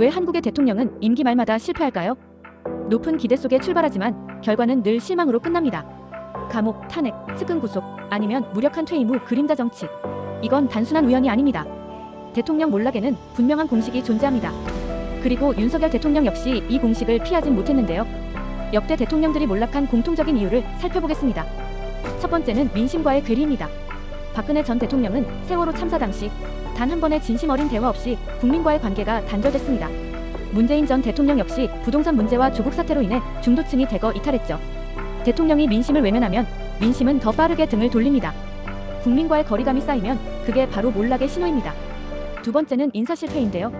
왜 한국의 대통령은 임기 말마다 실패할까요? 높은 기대 속에 출발하지만 결과는 늘 실망으로 끝납니다. 감옥, 탄핵, 측근 구속, 아니면 무력한 퇴임 후 그림자 정치. 이건 단순한 우연이 아닙니다. 대통령 몰락에는 분명한 공식이 존재합니다. 그리고 윤석열 대통령 역시 이 공식을 피하진 못했는데요. 역대 대통령들이 몰락한 공통적인 이유를 살펴보겠습니다. 첫 번째는 민심과의 괴리입니다. 박근혜 전 대통령은 세월호 참사 당시 단 한 번의 진심 어린 대화 없이 국민과의 관계가 단절됐습니다. 문재인 전 대통령 역시 부동산 문제와 조국 사태로 인해 중도층이 대거 이탈했죠. 대통령이 민심을 외면하면 민심은 더 빠르게 등을 돌립니다. 국민과의 거리감이 쌓이면 그게 바로 몰락의 신호입니다. 두 번째는 인사 실패인데요.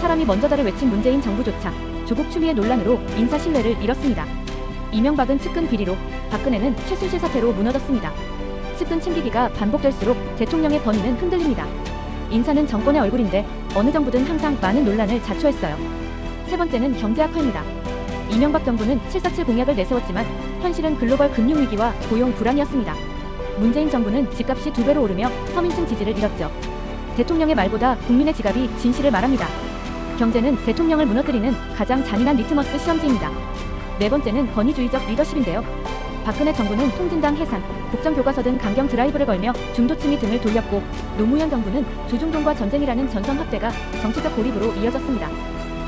사람이 먼저다를 외친 문재인 정부조차 조국 추미애 논란으로 인사 신뢰를 잃었습니다. 이명박은 측근 비리로, 박근혜는 최순실 사태로 무너졌습니다. 측근 챙기기가 반복될수록 대통령의 권위는 흔들립니다. 인사는 정권의 얼굴인데 어느 정부든 항상 많은 논란을 자초했어요. 세 번째는 경제 악화입니다. 이명박 정부는 747 공약을 내세웠지만 현실은 글로벌 금융 위기와 고용 불안이었습니다. 문재인 정부는 집값이 두 배로 오르며 서민층 지지를 잃었죠. 대통령의 말보다 국민의 지갑이 진실을 말합니다. 경제는 대통령을 무너뜨리는 가장 잔인한 리트머스 시험지입니다. 네 번째는 권위주의적 리더십인데요. 박근혜 정부는 통진당 해산, 국정교과서 등 강경 드라이브를 걸며 중도층이 등을 돌렸고 노무현 정부는 조중동과 전쟁이라는 전선 확대가 정치적 고립으로 이어졌습니다.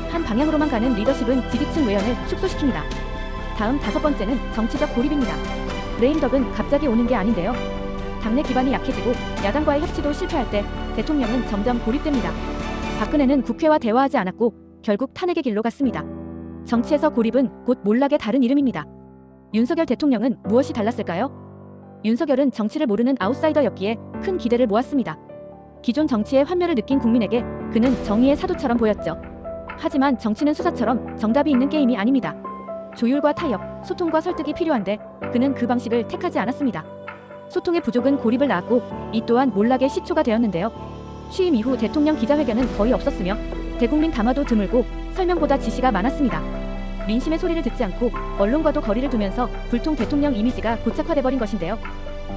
한 방향으로만 가는 리더십은 지지층 외연을 축소시킵니다. 다음 다섯 번째는 정치적 고립입니다. 브레인덕은 갑자기 오는 게 아닌데요. 당내 기반이 약해지고 야당과의 협치도 실패할 때 대통령은 점점 고립됩니다. 박근혜는 국회와 대화하지 않았고 결국 탄핵의 길로 갔습니다. 정치에서 고립은 곧 몰락의 다른 이름입니다. 윤석열 대통령은 무엇이 달랐을까요? 윤석열은 정치를 모르는 아웃사이더였기에 큰 기대를 모았습니다. 기존 정치의 환멸을 느낀 국민에게 그는 정의의 사도처럼 보였죠. 하지만 정치는 수사처럼 정답이 있는 게임이 아닙니다. 조율과 타협, 소통과 설득이 필요한데 그는 그 방식을 택하지 않았습니다. 소통의 부족은 고립을 낳았고 이 또한 몰락의 시초가 되었는데요. 취임 이후 대통령 기자회견은 거의 없었으며 대국민 담화도 드물고 설명보다 지시가 많았습니다. 민심의 소리를 듣지 않고 언론과도 거리를 두면서 불통 대통령 이미지가 고착화돼버린 것인데요.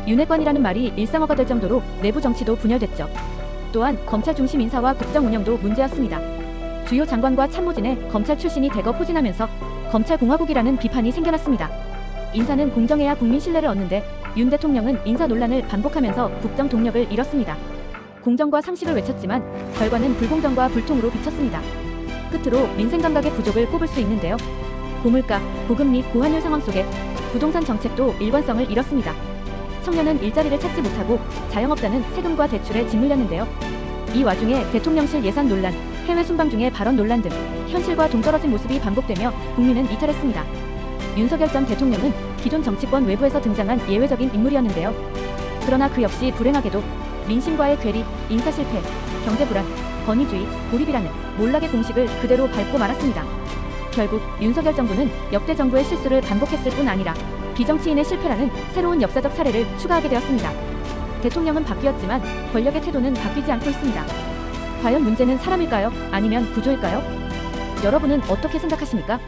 윤핵관이라는 말이 일상어가 될 정도로 내부 정치도 분열됐죠. 또한 검찰 중심 인사와 국정 운영도 문제였습니다. 주요 장관과 참모진의 검찰 출신이 대거 포진하면서 검찰 공화국이라는 비판이 생겨났습니다. 인사는 공정해야 국민 신뢰를 얻는데 윤 대통령은 인사 논란을 반복하면서 국정 동력을 잃었습니다. 공정과 상식을 외쳤지만 결과는 불공정과 불통으로 비쳤습니다. 끝으로 민생 감각의 부족을 꼽을 수 있는데요. 고물가, 고금리, 고환율 상황 속에 부동산 정책도 일관성을 잃었습니다. 청년은 일자리를 찾지 못하고 자영업자는 세금과 대출에 짓눌렸는데요. 이 와중에 대통령실 예산 논란, 해외 순방 중의 발언 논란 등 현실과 동떨어진 모습이 반복되며 국민은 이탈했습니다. 윤석열 전 대통령은 기존 정치권 외부에서 등장한 예외적인 인물이었는데요. 그러나 그 역시 불행하게도 민심과의 괴리, 인사 실패, 경제 불안, 권위주의, 고립이라는 몰락의 공식을 그대로 밟고 말았습니다. 결국 윤석열 정부는 역대 정부의 실수를 반복했을 뿐 아니라 비정치인의 실패라는 새로운 역사적 사례를 추가하게 되었습니다. 대통령은 바뀌었지만 권력의 태도는 바뀌지 않고 있습니다. 과연 문제는 사람일까요? 아니면 구조일까요? 여러분은 어떻게 생각하십니까?